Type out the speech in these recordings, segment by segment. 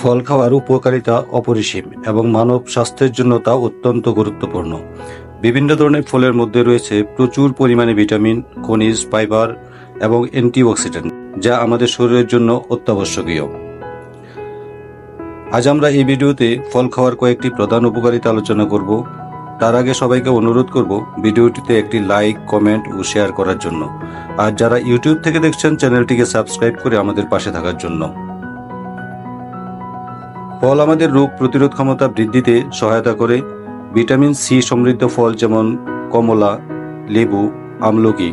ফল খাওয়ার উপকারিতা অপরিসীম এবং মানব স্বাস্থ্যের জন্য তা অত্যন্ত গুরুত্বপূর্ণ। বিভিন্ন ধরনের ফলের মধ্যে রয়েছে প্রচুর পরিমাণে ভিটামিন, খনিজ, ফাইবার এবং অ্যান্টিঅক্সিডেন্ট, যা আমাদের শরীরের জন্য অত্যাবশ্যকীয়। আজ আমরা এই ভিডিওতে ফল খাওয়ার কয়েকটি প্রধান উপকারিতা আলোচনা করব। তার আগে সবাইকে অনুরোধ করব ভিডিওটিতে একটি লাইক, কমেন্ট ও শেয়ার করার জন্য। আর যারা ইউটিউব থেকে দেখছেন, চ্যানেলটিকে সাবস্ক্রাইব করে আমাদের পাশে থাকার জন্য। ফল আমাদের রোগ প্রতিরোধ ক্ষমতা বৃদ্ধিতে সহায়তা করে। ভিটামিন সি সমৃদ্ধ ফল যেমন কমলা, লেবু, আমলকি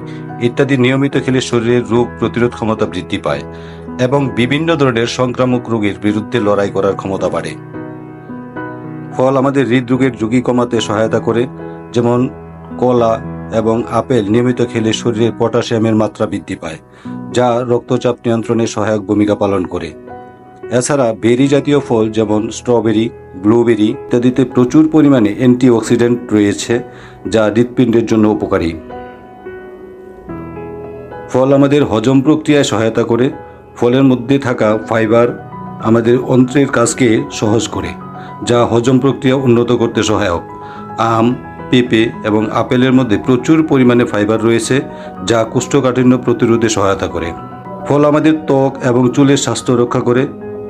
ইত্যাদি নিয়মিত খেলে শরীরের রোগ প্রতিরোধ ক্ষমতা বৃদ্ধি পায় এবং বিভিন্ন ধরনের সংক্রামক রোগের বিরুদ্ধে লড়াই করার ক্ষমতা বাড়ে। ফল আমাদের হৃদরোগের ঝুঁকি কমাতে সহায়তা করে, যেমন কলা এবং আপেল নিয়মিত খেলে শরীরের পটাশিয়ামের মাত্রা বৃদ্ধি পায়, যা রক্তচাপ নিয়ন্ত্রণে সহায়ক ভূমিকা পালন করে। এছাড়া বেরি জাতীয় ফল যেমন স্ট্রবেরি, ব্লুবেরি ইত্যাদিতে প্রচুর পরিমাণে অ্যান্টিঅক্সিডেন্ট রয়েছে, যা হৃৎপিণ্ডের জন্য উপকারী। ফল আমাদের হজম প্রক্রিয়ায় সহায়তা করে, ফলের মধ্যে থাকা ফাইবার আমাদের অন্ত্রের কাজকে সহজ করে, যা হজম প্রক্রিয়া উন্নত করতে সহায়ক। আম, পেঁপে এবং আপেলের মধ্যে প্রচুর পরিমাণে ফাইবার রয়েছে, যা কোষ্ঠকাঠিন্য প্রতিরোধে সহায়তা করে। ফল আমাদের ত্বক এবং চুলের স্বাস্থ্য রক্ষা করে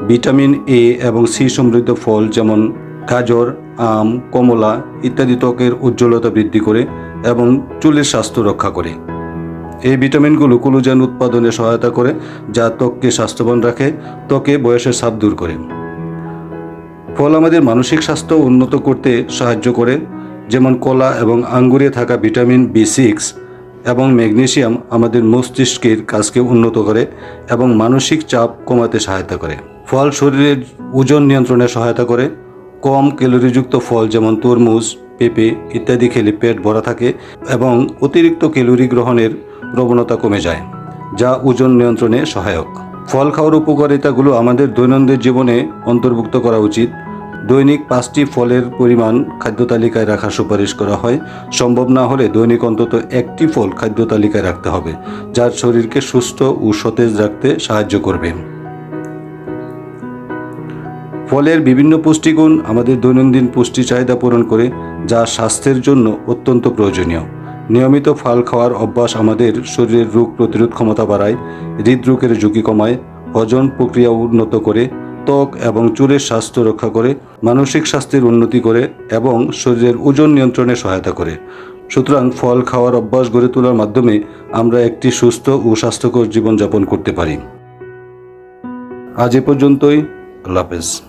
ভিটামিন এ এবং সি সমৃদ্ধ ফল যেমন গাজর, আম, কমলা ইত্যাদি ত্বকের উজ্জ্বলতা বৃদ্ধি করে এবং চুলের স্বাস্থ্য রক্ষা করে। এই ভিটামিনগুলো কোলোজেন উৎপাদনে সহায়তা করে, যা ত্বককে স্বাস্থ্যবান রাখে, ত্বকে বয়সের ছাপ দূর করে। ফল আমাদের মানসিক স্বাস্থ্য উন্নত করতে সাহায্য করে, যেমন কলা এবং আঙ্গুরে থাকা ভিটামিন বি সিক্স এবং ম্যাগনেশিয়াম আমাদের মস্তিষ্কের কাজকে উন্নত করে এবং মানসিক চাপ কমাতে সহায়তা করে। ফল শরীরের ওজন নিয়ন্ত্রণে সহায়তা করে। কম ক্যালোরিযুক্ত ফল যেমন তরমুজ, পেঁপে ইত্যাদি খেলে পেট ভরা থাকে এবং অতিরিক্ত ক্যালোরি গ্রহণের প্রবণতা কমে যায়, যা ওজন নিয়ন্ত্রণে সহায়ক। ফল খাওয়ার উপকারিতাগুলো আমাদের দৈনন্দিন জীবনে অন্তর্ভুক্ত করা উচিত। দৈনিক পাঁচটি ফলের পরিমাণ খাদ্য তালিকায় রাখার সুপারিশ করা হয়। সম্ভব না হলে দৈনিক অন্তত একটি ফল খাদ্য তালিকায় রাখতে হবে যার শরীরকে সুস্থ ও সতেজ রাখতে সাহায্য করবে। ফলের বিভিন্ন পুষ্টিগুণ আমাদের দৈনন্দিন পুষ্টি চাহিদা পূরণ করে, যা স্বাস্থ্যের জন্য অত্যন্ত প্রয়োজনীয়। নিয়মিত ফল খাওয়ার অভ্যাস আমাদের শরীরের রোগ প্রতিরোধ ক্ষমতা বাড়ায়, হৃদরোগের ঝুঁকি কমায়, হজম প্রক্রিয়া উন্নত করে, ত্বক এবং চুলের স্বাস্থ্য রক্ষা করে, মানসিক স্বাস্থ্যের উন্নতি করে এবং শরীরের ওজন নিয়ন্ত্রণে সহায়তা করে। সুতরাং ফল খাওয়ার অভ্যাস গড়ে তোলার মাধ্যমে আমরা একটি সুস্থ ও স্বাস্থ্যকর জীবনযাপন করতে পারি। আজ এ পর্যন্তই। আল্লাহ হাফেজ।